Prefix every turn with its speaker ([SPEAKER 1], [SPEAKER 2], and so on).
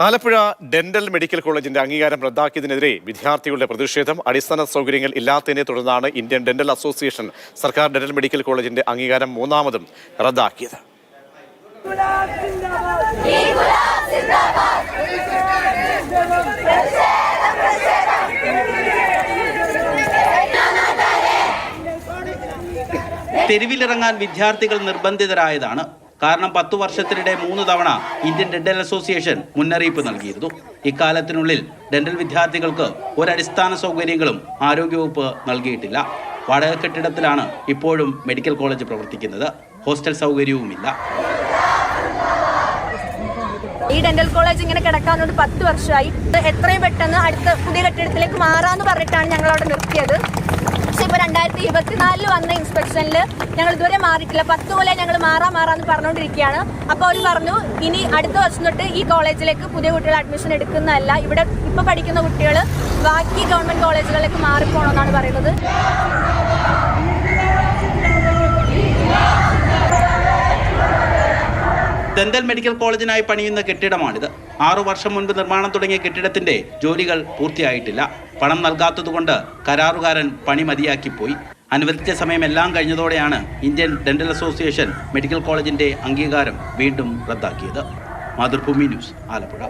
[SPEAKER 1] Alappuzha dental medical കോളേജിന്റെ അംഗീകാരം റദ്ദാക്കിയതിനെതിരെ വിദ്യാർത്ഥികളുടെ പ്രതിഷേധം അടിസ്ഥാന സൗകര്യങ്ങൾ ഇല്ലാത്തതിനെ തുടർന്നാണ് ഇന്ത്യൻ ഡെന്റൽ അസോസിയേഷൻ സർക്കാർ ഡെന്റൽ മെഡിക്കൽ കോളേജിന്റെ അംഗീകാരം മൂന്നാമതും റദ്ദാക്കിയത്.
[SPEAKER 2] തെരുവിലിറങ്ങാൻ വിദ്യാർത്ഥികൾ നിർബന്ധിതരായതാണ് കാരണം പത്തു വർഷത്തിനിടെ മൂന്ന് തവണ ഇന്ത്യൻ ഡെന്റൽ അസോസിയേഷൻ മുന്നറിയിപ്പ് നൽകിയിരുന്നു. ഇക്കാലത്തിനുള്ളിൽ ഡെന്റൽ വിദ്യാർത്ഥികൾക്ക് ഒരടിസ്ഥാന സൗകര്യങ്ങളും ആരോഗ്യവകുപ്പ് നൽകിയിട്ടില്ല. വാടക കെട്ടിടത്തിലാണ് ഇപ്പോഴും മെഡിക്കൽ കോളേജ് പ്രവർത്തിക്കുന്നത്. ഹോസ്റ്റൽ സൗകര്യവുമില്ല.
[SPEAKER 3] ഈ ഡെന്റൽ കോളേജ് ഇങ്ങനെ കിടക്കാനൊരു പത്ത് വർഷമായി. എത്രയും പെട്ടെന്ന് അടുത്ത പുതിയ കെട്ടിടത്തിലേക്ക് മാറാന്ന് പറഞ്ഞിട്ടാണ് ഞങ്ങൾ അവിടെ നിർത്തിയത് നാലിൽ വന്ന ഇൻസ്പെക്ഷനിൽ ഞങ്ങൾ ഇതുവരെ മാറിയിട്ടില്ല. പത്ത് കൊല്ലം ഞങ്ങൾ മാറാ മാറാന്ന് പറഞ്ഞുകൊണ്ടിരിക്കുകയാണ് അപ്പോൾ അവർ പറഞ്ഞു ഇനി അടുത്ത വർഷം തൊട്ട് ഈ കോളേജിലേക്ക് പുതിയ കുട്ടികൾ അഡ്മിഷൻ എടുക്കുന്നതല്ല. ഇവിടെ ഇപ്പൊ പഠിക്കുന്ന കുട്ടികൾ ബാക്കി ഗവൺമെന്റ് കോളേജുകളിലേക്ക് മാറിപ്പോണമെന്നാണ് പറയുന്നത്.
[SPEAKER 2] ദന്തൽ മെഡിക്കൽ കോളേജിനായി പണിയുന്ന കെട്ടിടമാണിത്. ആറു വർഷം മുൻപ് നിർമ്മാണം തുടങ്ങിയ കെട്ടിടത്തിന്റെ ജോലികൾ പൂർത്തിയായിട്ടില്ല. പണം നൽകാത്തതുകൊണ്ട് കരാറുകാരൻ പണി മതിയാക്കിപ്പോയി. അനുവദിച്ച സമയമെല്ലാം കഴിഞ്ഞതോടെയാണ് ഇന്ത്യൻ ഡെന്റൽ അസോസിയേഷൻ മെഡിക്കൽ കോളേജിന്റെ അംഗീകാരം വീണ്ടും റദ്ദാക്കിയത്. മാതൃഭൂമി ന്യൂസ് ആലപ്പുഴ.